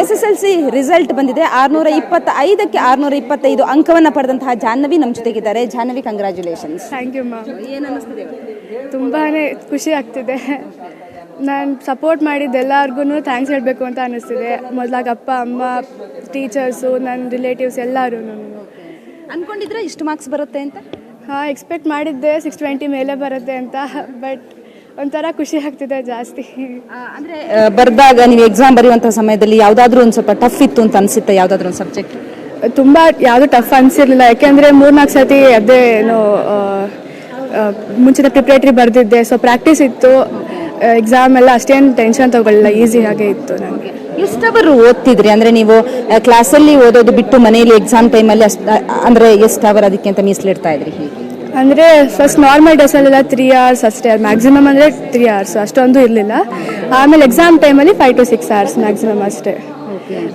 S S L C result ಬಂದಿದೆ. ಆರ್ನೂರ ಇಪ್ಪತ್ತೈದಕ್ಕೆ ಆರ್ನೂರ ಇಪ್ಪತ್ತೈದು ಅಂಕವನ್ನು ಪಡೆದಂತಹ ಜಾಹ್ನವಿ ನಮ್ಮ ಜೊತೆಗಿದ್ದಾರೆ. Jahnavi congratulations thank you ma'am ಏನು ಅನ್ನಿಸ್ತಿದೆ ತುಂಬಾ ಖುಷಿ ಆಗ್ತಿದೆ. ನಾನು ಸಪೋರ್ಟ್ ಮಾಡಿದ್ದು ಎಲ್ಲರಿಗೂ ಥ್ಯಾಂಕ್ಸ್ ಹೇಳಬೇಕು ಅಂತ ಅನ್ನಿಸ್ತಿದೆ ಮೊದಲಾಗ ಅಪ್ಪ ಅಮ್ಮ ಟೀಚರ್ಸು ನನ್ನ ರಿಲೇಟಿವ್ಸ್ ಎಲ್ಲರೂ ಅನ್ಕೊಂಡಿದ್ರೆ ಇಷ್ಟು ಮಾರ್ಕ್ಸ್ ಬರುತ್ತೆ ಅಂತ? ಹಾಂ ಎಕ್ಸ್ಪೆಕ್ಟ್ ಮಾಡಿದ್ದೆ. ಸಿಕ್ಸ್ ಟ್ವೆಂಟಿ ಮೇಲೆ ಬರುತ್ತೆ ಅಂತ. ಬಟ್ ಒಂಥರ ಖುಷಿ ಆಗ್ತಿದೆ ಜಾಸ್ತಿ. ಅಂದರೆ ಬರೆದಾಗ ನೀವು ಎಕ್ಸಾಮ್ ಬರೆಯುವಂಥ ಸಮಯದಲ್ಲಿ ಯಾವುದಾದ್ರೂ ಒಂದು ಸ್ವಲ್ಪ ಟಫ್ ಇತ್ತು ಅಂತ ಅನಿಸುತ್ತೆ ಯಾವುದಾದ್ರೂ ಒಂದು ಸಬ್ಜೆಕ್ಟ್ ತುಂಬ ಯಾವುದು ಟಫ್ ಅನಿಸಿರ್ಲಿಲ್ಲ ಯಾಕೆಂದರೆ ಮೂರ್ನಾಲ್ಕು ಸತಿ ಅದೇ ಏನು ಮುಂಚಿನ ಪ್ರಿಪ್ರೇಟ್ರಿ ಬರೆದಿದ್ದೆ ಸೊ ಪ್ರಾಕ್ಟೀಸ್ ಇತ್ತು. ಎಕ್ಸಾಮ್ ಎಲ್ಲ ಅಷ್ಟೇನು ಟೆನ್ಷನ್ ತಗೊಳ್ಳಿಲ್ಲ ಈಸಿ ಆಗೇ ಇತ್ತು ನನಗೆ ಎಷ್ಟವರು ಓದ್ತಿದ್ರಿ? ಅಂದ್ರೆ ನೀವು ಕ್ಲಾಸಲ್ಲಿ ಓದೋದು ಬಿಟ್ಟು ಮನೆಯಲ್ಲಿ ಎಕ್ಸಾಮ್ ಟೈಮಲ್ಲಿ ಅಷ್ಟು ಅಂದ್ರೆ ಎಷ್ಟು ಅವರ್ ಅದಕ್ಕೆ ಅಂತ ಮೀಸಲಿಡ್ತಾ ಇದ್ರಿ ಹೀಗೆ? ಅಂದರೆ ಫಸ್ಟ್ ನಾರ್ಮಲ್ ಡೇಸಲ್ಲೆಲ್ಲ ತ್ರೀ ಅವರ್ಸ್ ಅಷ್ಟೇ ಮ್ಯಾಕ್ಸಿಮಮ್ ಅಂದರೆ ತ್ರೀ ಅವರ್ಸ್ ಅಷ್ಟೊಂದು ಇರಲಿಲ್ಲ. ಆಮೇಲೆ ಎಕ್ಸಾಮ್ ಟೈಮಲ್ಲಿ five to six hours maximum ಅಷ್ಟೇ.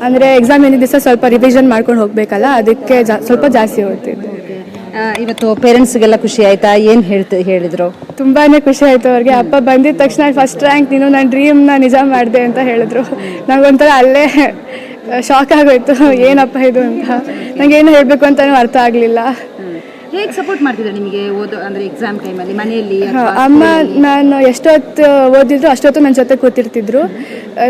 ಅಂದರೆ ಎಕ್ಸಾಮ್ ಏನಿದ್ದ ದಿವಸ ಸ್ವಲ್ಪ ರಿವಿಷನ್ ಮಾಡ್ಕೊಂಡು ಹೋಗಬೇಕಲ್ಲ ಅದಕ್ಕೆ ಜಾ ಸ್ವಲ್ಪ ಜಾಸ್ತಿ ಓದ್ತಿದ್ದೆ ಇವತ್ತು ಪೇರೆಂಟ್ಸ್ಗೆಲ್ಲ ಖುಷಿ ಆಯ್ತಾ? ಏನು ಹೇಳ್ತ ಹೇಳಿದ್ರು? ತುಂಬಾ ಖುಷಿ ಆಯ್ತು ಅವ್ರಿಗೆ. ಅಪ್ಪ ಬಂದಿದ ತಕ್ಷಣ ಫಸ್ಟ್ ರ್ಯಾಂಕ್ ನೀನು ನನ್ನ ಡ್ರೀಮ್ನ ನಿಜ ಮಾಡಿದೆ ಅಂತ ಹೇಳಿದ್ರು. ನನಗೊಂಥರ ಅಲ್ಲೇ ಶಾಕ್ ಆಗೋಯ್ತು. ಏನಪ್ಪ ಇದು ಅಂತ. ನಂಗೆ ಏನು ಹೇಳಬೇಕು ಅಂತಲೂ ಅರ್ಥ ಆಗಲಿಲ್ಲ. ಹೇಗೆ ಸಪೋರ್ಟ್ ಮಾಡ್ತಿದ್ರು ನಿಮಗೆ ಓದೋ ಅಂದ್ರೆ ಎಕ್ಸಾಮ್ ಟೈಮಲ್ಲಿ ಮನೆಯಲ್ಲಿ ಅಮ್ಮ ನಾನು ಎಷ್ಟೊತ್ತು ಓದಿದ್ರು ಅಷ್ಟೊತ್ತು ನನ್ನ ಜೊತೆ ಕೂತಿರ್ತಿದ್ರು.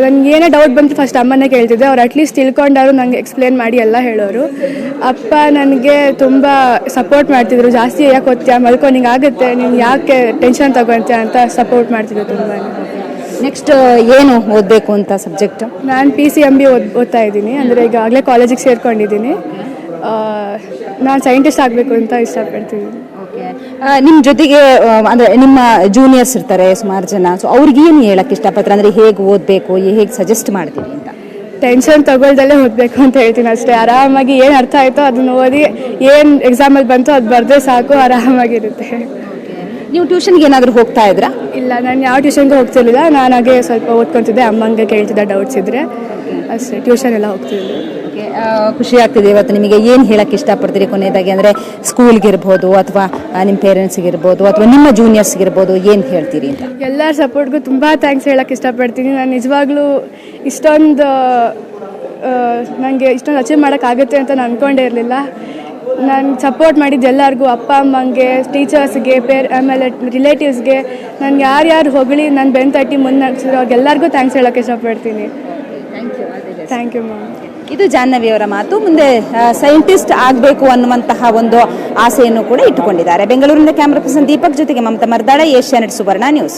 ನನಗೆ ಏನೇ ಡೌಟ್ ಬಂತು ಫಸ್ಟ್ ಅಮ್ಮನೇ ಕೇಳ್ತಿದ್ದೆ ಅವ್ರು ಅಟ್ಲೀಸ್ಟ್ ತಿಳ್ಕೊಂಡಾರು ನಂಗೆ ಎಕ್ಸ್ಪ್ಲೇನ್ ಮಾಡಿ ಎಲ್ಲ ಹೇಳೋರು. ಅಪ್ಪ ನನಗೆ ತುಂಬ ಸಪೋರ್ಟ್ ಮಾಡ್ತಿದ್ರು. ಜಾಸ್ತಿ ಯಾಕೆ ಓದ್ತೀಯ? ಮಲ್ಕೊ ನಿಂಗೆ ಆಗುತ್ತೆ. ನೀನು ಯಾಕೆ ಟೆನ್ಷನ್ ತಗೊತೀಯ ಅಂತ ಸಪೋರ್ಟ್ ಮಾಡ್ತಿದ್ರು ತುಂಬ ನೆಕ್ಸ್ಟ್ ಏನು ಓದಬೇಕು ಅಂತ ಸಬ್ಜೆಕ್ಟ್ ನಾನು ಪಿ ಸಿ ಎಂ ಬಿ ಓದ್ ಓದ್ತಾ ಇದ್ದೀನಿ. ಅಂದರೆ ಈಗಾಗಲೇ ಕಾಲೇಜಿಗೆ ಸೇರ್ಕೊಂಡಿದ್ದೀನಿ. ನಾನು ಸೈಂಟಿಸ್ಟ್ ಆಗಬೇಕು ಅಂತ ಇಷ್ಟಪಡ್ತಿದ್ದೀನಿ ನಿಮ್ಮ ಜೊತೆಗೆ ಅಂದರೆ ಅಂದ್ರೆ ನಿಮ್ಮ ಜೂನಿಯರ್ಸ್ ಇರ್ತಾರೆ ಸುಮಾರು ಜನ. ಸೊ ಅವ್ರಿಗೆ ಏನು ಹೇಳಕ್ಕೆ ಇಷ್ಟಪಡ್ತಾರೆ? ಅಂದರೆ ಹೇಗೆ ಓದಬೇಕು ಹೇಗೆ ಸಜೆಸ್ಟ್ ಮಾಡ್ತೀನಿ ಅಂತ? ಟೆನ್ಷನ್ ತಗೊಳ್ದಲ್ಲೇ ಓದಬೇಕು ಅಂತ ಹೇಳ್ತೀನಿ ಅಷ್ಟೇ. ಆರಾಮಾಗಿ ಏನು ಅರ್ಥ ಆಯಿತೋ ಅದನ್ನು ಓದಿ ಏನು ಎಕ್ಸಾಮಲ್ಲಿ ಬಂತೋ ಅದು ಬರದೇ ಸಾಕು ಆರಾಮಾಗಿರುತ್ತೆ. ನೀವು ಟ್ಯೂಷನ್ಗೆ ಏನಾದರೂ ಹೋಗ್ತಾ ಇದ್ರಾ? ಇಲ್ಲ ನಾನು ಯಾವ ಟ್ಯೂಷನ್ಗೆ ಹೋಗ್ತಿರ್ಲಿಲ್ಲ. ನಾನು ಹಾಗೆ ಸ್ವಲ್ಪ ಓದ್ಕೊತಿದ್ದೆ. ಅಮ್ಮಂಗೆ ಕೇಳ್ತಿದ್ದೆ ಡೌಟ್ಸ್ ಇದ್ದರೆ ಅಷ್ಟೇ ಟ್ಯೂಷನ್ ಎಲ್ಲ ಹೋಗ್ತಿದ್ದೆ ಆ, ಖುಷಿ ಆಗ್ತಿದೆ ಇವತ್ತು ನಿಮಗೆ. ಏನು ಹೇಳಕ್ಕೆ ಇಷ್ಟಪಡ್ತೀರಿ ಕೊನೆಯದಾಗಿ? ಅಂದರೆ ಸ್ಕೂಲ್ಗಿರ್ಬೋದು ಅಥವಾ ನಿಮ್ಮ ಪೇರೆಂಟ್ಸ್ಗಿರ್ಬೋದು ಅಥವಾ ನಿಮ್ಮ ಜೂನಿಯರ್ಸ್ಗಿರ್ಬೋದು ಏನು ಹೇಳ್ತೀರಿ ಅಂತ? ಎಲ್ಲರ ಸಪೋರ್ಟ್ಗೂ ತುಂಬ ಥ್ಯಾಂಕ್ಸ್ ಹೇಳಕ್ಕೆ ಇಷ್ಟಪಡ್ತೀನಿ. ನಾನು ನಿಜವಾಗ್ಲೂ ಇಷ್ಟೊಂದು ನನಗೆ ಇಷ್ಟೊಂದು ಅಚೀವ್ ಮಾಡೋಕ್ಕಾಗುತ್ತೆ ಅಂತ ನಾನು ಅಂದ್ಕೊಂಡೇ ಇರಲಿಲ್ಲ. ನಾನು ಸಪೋರ್ಟ್ ಮಾಡಿದ್ದು ಎಲ್ಲರಿಗೂ ಅಪ್ಪ ಅಮ್ಮಂಗೆ ಟೀಚರ್ಸ್ಗೆ ಪೇರ್ ಆಮೇಲೆ ರಿಲೇಟಿವ್ಸ್ಗೆ ನನಗೆ ಯಾರ್ಯಾರು ಹೊಗಳಿ ನಾನು ಬೆನ್ ತಟ್ಟಿ ಮುನ್ನಡೆಸಿರೋ ಅವ್ರಿಗೆಲ್ಲರಿಗೂ ಥ್ಯಾಂಕ್ಸ್ ಹೇಳೋಕ್ಕೆ ಇಷ್ಟಪಡ್ತೀನಿ. ಥ್ಯಾಂಕ್ ಯು ಮ್ಯಾಮ್ ಇದು ಜಾಹ್ನವಿ ಅವರ ಮಾತು. ಮುಂದೆ ಸೈಂಟಿಸ್ಟ್ ಆಗಬೇಕು ಅನ್ನುವಂತಹ ಒಂದು ಆಸೆಯನ್ನು ಕೂಡ ಇಟ್ಟುಕೊಂಡಿದ್ದಾರೆ. ಬೆಂಗಳೂರಿನ ಕ್ಯಾಮ್ರಾ ಪರ್ಸನ್ ದೀಪಕ್ ಜೊತೆಗೆ Mamata Mardala Asianet Suvarna news.